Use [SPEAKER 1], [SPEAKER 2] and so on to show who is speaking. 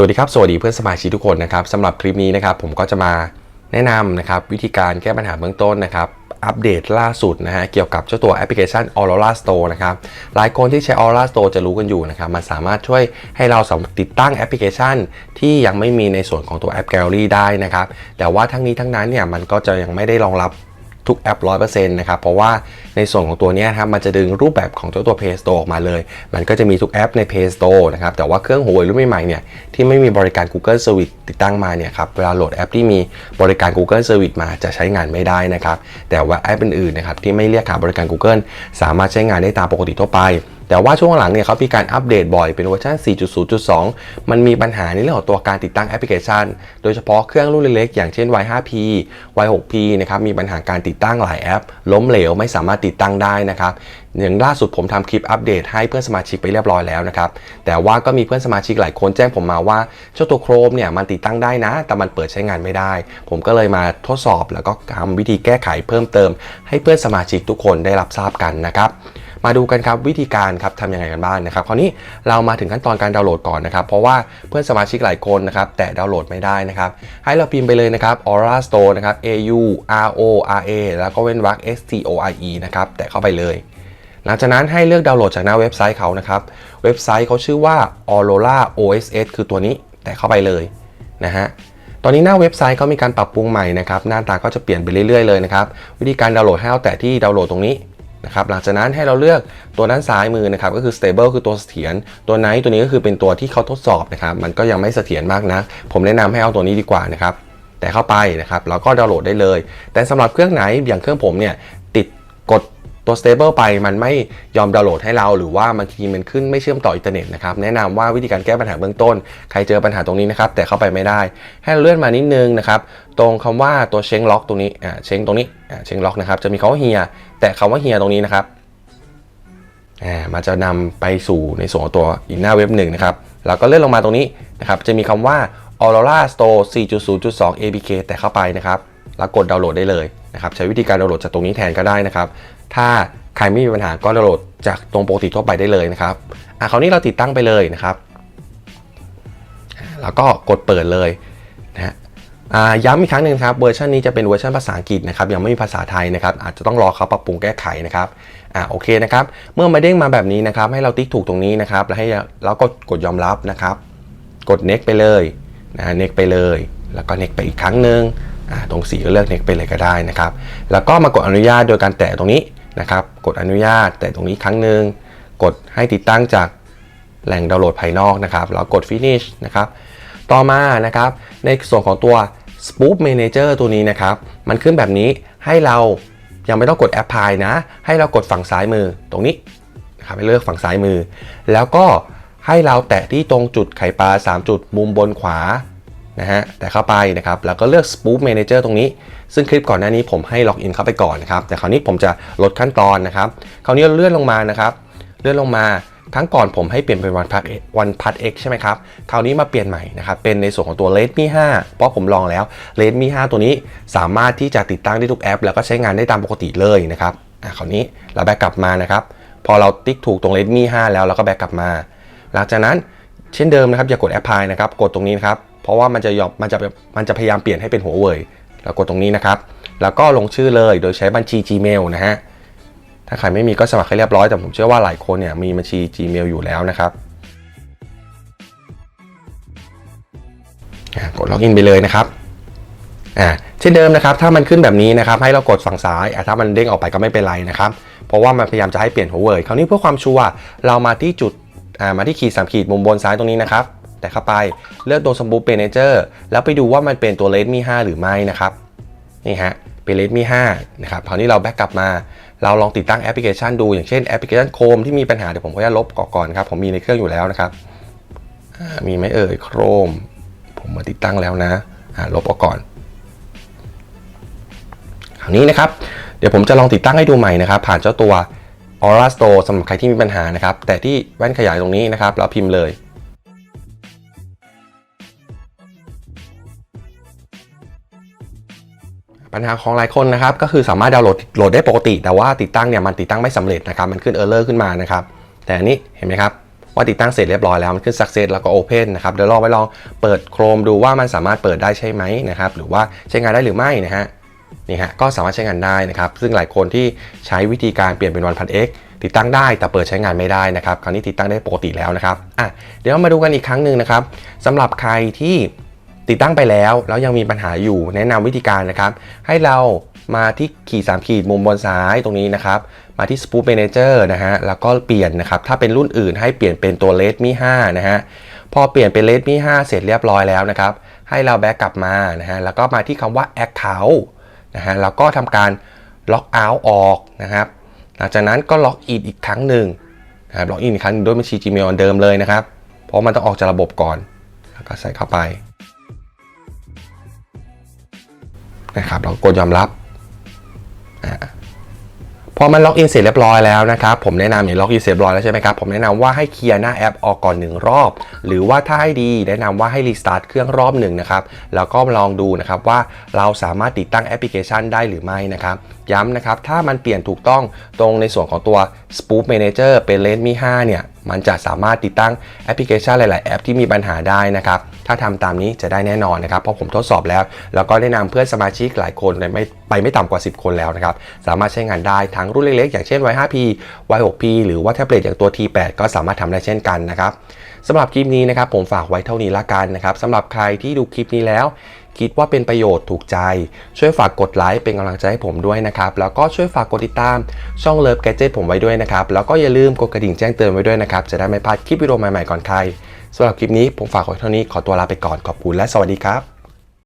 [SPEAKER 1] สวัสดีครับสวัสดีเพื่อนสมาชิกทุกคนนะครับสำหรับคลิปนี้นะครับผมก็จะมาแนะนำนะครับวิธีการแก้ปัญหาเบื้องต้นนะครับอัปเดตล่าสุดนะฮะเกี่ยวกับเจ้าตัวแอปพลิเคชัน Aurora Store นะครับหลายคนที่ใช้ Aurora Store จะรู้กันอยู่นะครับมันสามารถช่วยให้เราสามารถติดตั้งแอปพลิเคชัน ที่ยังไม่มีในส่วนของตัวแอป Gallery ได้นะครับแต่ว่าทั้งนี้ทั้งนั้นเนี่ยมันก็จะยังไม่ได้รองรับ ทุกแอป 100%นะครับ เพราะว่าในส่วนของตัวนี้ครับมันจะดึงรูปแบบของเจ้าตัว Play Store ออกมาเลย มันก็จะมีทุกแอปใน Play Store นะครับ แต่ว่าเครื่องหัวเว่ยรุ่นใหม่ๆเนี่ยที่ไม่มีบริการ Google Service ติดตั้งมาเนี่ยครับเวลาโหลดแอปที่มีบริการ Google Service มาจะใช้งานไม่ได้นะครับแต่ว่าแอปอื่นๆนะครับที่ไม่เรียกหาบริการ Google สามารถใช้งานได้ตามปกติทั่วไป แต่ว่าช่วงหลังเนี่ยเขามีการอัปเดตบ่อยเป็นเวอร์ชัน4.0.2 มันมีปัญหาในเรื่องของตัวการติดตั้งแอปพลิเคชัน โดยเฉพาะเครื่องรุ่นเล็กๆอย่างเช่น Y5P Y6P นะครับมีปัญหาการติดตั้งหลายแอป ล้มเหลวไม่สามารถติดตั้งได้นะครับอย่างล่าสุดผมทำคลิปอัปเดตให้เพื่อนสมาชิกไปเรียบร้อยแล้วนะครับ แต่ว่าก็มีเพื่อนสมาชิกหลายคนแจ้งผมมาว่าเจ้าตัว Chrome เนี่ยมันติดตั้งได้นะ แต่มันเปิดใช้งานไม่ได้ ผมก็เลยมาทดสอบแล้วก็ทำวิธีแก้ไขเพิ่มเติม ให้เพื่อนสมาชิกทุกคนได้รับทราบกันนะครับ มาดูกันครับวิธีการครับทำยังไงกันบ้างนะครับคราวนี้เรามาถึงขั้นตอนการดาวน์โหลดก่อนนะครับ เพราะว่าเพื่อนสมาชิกหลายคนนะครับแต่ดาวน์โหลดไม่ได้นะครับ ให้เราพิมพ์ไปเลยนะครับ Aura Store นะครับ A U R O R A แล้วก็เว้นวรรค S T O R E นะครับแตะเข้าไปเลย หลังจากนั้นให้เลือกดาวน์โหลดจากหน้าเว็บไซต์เขานะครับ เว็บไซต์เขาชื่อว่า Aurora OSS คือตัวนี้แตะเข้าไปเลยนะฮะตอนนี้หน้าเว็บไซต์เขามีการปรับปรุงใหม่นะครับ หน้าตาก็จะเปลี่ยนไปเรื่อยๆเลยนะครับ วิธีการดาวน์โหลดให้เราแตะที่ดาวน์โหลดตรงนี้ นะครับหลังจากนั้นให้เราเลือกตัวด้านซ้ายมือนะครับก็คือ stable คือตัวเสถียรตัวไนท์ตัวนี้ก็คือเป็นตัวที่เขาทดสอบนะครับมันก็ยังไม่เสถียรมากนะผมแนะนำให้เอาตัวนี้ดีกว่านะครับแต่เข้าไปนะครับแล้วก็ดาวน์โหลดได้เลย แต่สำหรับเครื่องไหนอย่างเครื่องผมเนี่ยติดกด ตัว stable ไปมันไม่ยอมดาวน์โหลดให้เรา หรือว่าบางทีมันขึ้นไม่เชื่อมต่ออินเทอร์เน็ตนะครับแนะนำว่าวิธีการแก้ปัญหาเบื้องต้น ใครเจอปัญหาตรงนี้นะครับแต่เข้าไปไม่ได้ ให้เลื่อนมานิดนึงนะครับตรงคำว่าตัวเชงล็อกตรงนี้อ่าเชงตรงนี้อ่าเชงล็อกนะครับจะมีคำว่าเฮียแต่คำว่าเฮียตรงนี้นะครับอ่ามันจะนำไปสู่ในส่วนของตัวอีกหน้าเว็บหนึ่งนะครับแล้วก็เลื่อนลงมาตรงนี้นะครับจะมีคำว่า Aurora Store 4.0.2 APK แต่เข้าไปนะครับแล้วกดดาวน์โหลดได้เลย นะครับใช้วิธีการดาวน์โหลดจากตรงนี้แทนก็ได้นะครับ ถ้าใครไม่มีปัญหาก็ดาวน์โหลดจากตรงปกติทั่วไปได้เลยนะครับอะคราวนี้เราติดตั้งไปเลยนะครับ แล้วก็กดเปิดเลยนะฮะย้ำอีกครั้งหนึ่งครับเวอร์ชันนี้จะเป็นเวอร์ชันภาษาอังกฤษนะครับยังไม่มีภาษาไทยนะครับอาจจะต้องรอเขาปรับปรุงแก้ไขนะครับอ่าโอเคนะครับ เมื่อมาเด้งมาแบบนี้นะครับให้เราติ๊กถูกตรงนี้นะครับแล้วให้แล้วก็กดยอมรับนะครับ กด next ไปเลยนะ next ไปเลย แล้วก็ next ไปอีกครั้งหนึ่ง ตรงสีก็เลือก next ไปเลยก็ได้นะครับ แล้วก็มากดอนุญาตโดยการแตะตรงนี้นะครับ กดอนุญาตแตะตรงนี้ครั้งหนึ่งกดให้ติดตั้งจากแหล่งดาวน์โหลดภายนอกนะครับ แล้วกด finish นะครับ ต่อมานะครับ ในส่วนของตัว Spoof Manager ตัวนี้นะครับ มันขึ้นแบบนี้ให้เรายังไม่ต้องกด Apply นะ ให้เรากดฝั่งซ้ายมือตรงนี้นะครับให้เลือกฝั่งซ้ายมือ แล้วก็ให้เราแตะที่ตรงจุดไข่ปลา 3 จุดมุมบนขวา นะฮะแต่เข้าไปนะครับแล้วก็เลือก Spoof Manager ตรงนี้ ซึ่งคลิปก่อนหน้านี้ผมให้ล็อกอินเข้าไปก่อนนะครับแต่คราวนี้ผมจะลดขั้นตอนนะครับคราวนี้เราเลื่อนลงมานะครับเลื่อนลงมาครั้งก่อนผมให้เปลี่ยนเป็นวันพัดวันพัด X ใช่ไหมครับ คราวนี้มาเปลี่ยนใหม่นะครับ เป็นในส่วนของตัว Redmi 5 เพราะผมลองแล้ว Redmi 5 ตัวนี้สามารถที่จะติดตั้งได้ทุกแอป แล้วก็ใช้งานได้ตามปกติเลยนะครับอะคราวนี้เราแบ็กกลับมานะครับ พอเราติ๊กถูกตรง Redmi 5 แล้วเราก็แบ็กกลับมา หลังจากนั้นเช่นเดิมนะครับอย่ากด Apply นะครับ กดตรงนี้นะครับ ราะว่ามันจะยอมมันจะมันจะพยายามเปลี่ยนให้เป็นหัวเว่ยเรากดตรงนี้นะครับ แล้วก็ลงชื่อเลยโดยใช้บัญชี Gmail นะฮะถ้าใครไม่มีก็สมัครให้เรียบร้อยแต่ผมเชื่อว่าหลายคนเนี่ยมีบัญชี Gmail อยู่แล้วนะครับกดล็อกอินไปเลยนะครับอ่าเช่นเดิมนะครับ ถ้ามันขึ้นแบบนี้นะครับ ให้เรากดฝั่งซ้ายอะถ้ามันเด้งออกไปก็ไม่เป็นไรนะครับ เพราะว่ามันพยายามจะให้เปลี่ยนหัวเว่ยคราวนี้เพื่อความชัวร์เรามาที่จุดอ่ามาที่ขีดสามขีดมุมบนซ้ายตรงนี้นะครับ แต่เข้าไปเลือกตัวสมูทเปเนเจอร์แล้วไปดูว่ามันเป็นตัว Redmi 5หรือไม่นะครับนี่ฮะเป็น Redmi 5นะครับคราวนี้เราแบ็กกลับมา เราลองติดตั้งแอปพลิเคชันดู อย่างเช่นแอปพลิเคชันโคมที่มีปัญหาเดี๋ยวผมก็จะลบก่อนครับผมมีในเครื่องอยู่แล้วนะครับมีไหมเอ่ยโครม ผมมาติดตั้งแล้วนะลบออกก่อนคราวนี้นะครับเดี๋ยวผมจะลองติดตั้งให้ดูใหม่นะครับ ผ่านเจ้าตัว Aura Store สำหรับใครที่มีปัญหานะครับ แต่ที่แว่นขยายตรงนี้นะครับ แล้วพิมพ์เลย ปัญหาของหลายคนนะครับก็คือสามารถดาวน์โหลดโหลดได้ปกติ แต่ว่าติดตั้งเนี่ยมันติดตั้งไม่สำเร็จนะครับมันขึ้นเออร์เลอร์ขึ้นมานะครับแต่อันนี้เห็นไหมครับว่าติดตั้งเสร็จเรียบร้อยแล้วมันขึ้น success แล้วก็ open นะครับเดี๋ยวลองไปลองเปิด Chrome ดูว่ามันสามารถเปิดได้ใช่ไหมนะครับหรือว่าใช้งานได้หรือไม่นะฮะนี่ฮะก็สามารถใช้งานได้นะครับซึ่งหลายคนที่ใช้วิธีการเปลี่ยนเป็น 1000x ติดตั้งได้แต่เปิดใช้งานไม่ได้นะครับคราวนี้ติดตั้งได้ปกติแล้วนะครับอะเดี๋ยวมาดูกันอีกครั้งหนึ่งนะครับสำหรับใครที่ ติดตั้งไปแล้วแล้วยังมีปัญหาอยู่แนะนำวิธีการนะครับ ให้เรามาที่ขีด3ขีดมุมบนซ้ายตรงนี้นะครับ มาที่ Spoof Manager นะฮะแล้วก็เปลี่ยนนะครับ ถ้าเป็นรุ่นอื่นให้เปลี่ยนเป็นตัว Redmi 5 นะฮะพอเปลี่ยนเป็น Redmi 5 เสร็จเรียบร้อยแล้วนะครับ ให้เราแบ็กกลับมานะฮะแล้วก็มาที่คำว่า Account นะฮะแล้วก็ทำการล็อกเอาท์ออกนะครับ หลังจากนั้นก็ล็อกอินอีกครั้งหนึ่งนะครับล็อกอินอีกครั้งด้วยบัญชี Gmail เดิมเลยนะครับ เพราะมันต้องออกจากระบบก่อนแล้วก็ใส่เข้าไป นะครับเรากดยอมรับอพอมันล็อกอินเสร็จเรียบร้อยแล้วนะครับผมแนะนำเห็นล็อกอินเสร็จเรียบร้อยแล้วใช่ไหมครับผมแนะนำว่าให้เคลียร์หน้าแอปออกก่อนหนึ่งรอบ หรือว่าถ้าให้ดีแนะนำว่าให้รีสตาร์ทเครื่องรอบหนึ่งนะครับแล้วก็ลองดูนะครับว่าเราสามารถติดตั้งแอปพลิเคชันได้หรือไม่นะครับย้ำนะครับถ้ามันเปลี่ยนถูกต้องตรงในส่วนของตัว Spoof Manager เป็น Redmi 5 เนี่ย มันจะสามารถติดตั้งแอปพลิเคชันหลาย ๆ แอปที่มีปัญหาได้นะครับ ถ้าทำตามนี้จะได้แน่นอนนะครับ เพราะผมทดสอบแล้ว แล้วก็แนะนำเพื่อนสมาชิกหลายคนไม่ไปไม่ต่ำกว่า 10 คนแล้วนะครับ สามารถใช้งานได้ทั้งรุ่นเล็ก ๆ อย่างเช่น Y5P Y6P หรือว่าแท็บเล็ตอย่างตัว T8 ก็สามารถทำได้เช่นกันนะครับสำหรับคลิปนี้นะครับผมฝากไว้เท่านี้ละกันนะครับสำหรับใครที่ดูคลิปนี้แล้ว คิดว่าเป็นประโยชน์ถูกใจ ช่วยฝากกดไลค์เป็นกำลังใจให้ผมด้วยนะครับ แล้วก็ช่วยฝากกดติดตามช่องเลิฟแกจิตผมไว้ด้วยนะครับ แล้วก็อย่าลืมกดกระดิ่งแจ้งเตือนไว้ด้วยนะครับ จะได้ไม่พลาดคลิปวิดีโอใหม่ๆก่อนใครสำหรับคลิปนี้ผมฝากไว้เท่านี้ขอตัวลาไปก่อนขอบคุณและสวัสดีครับ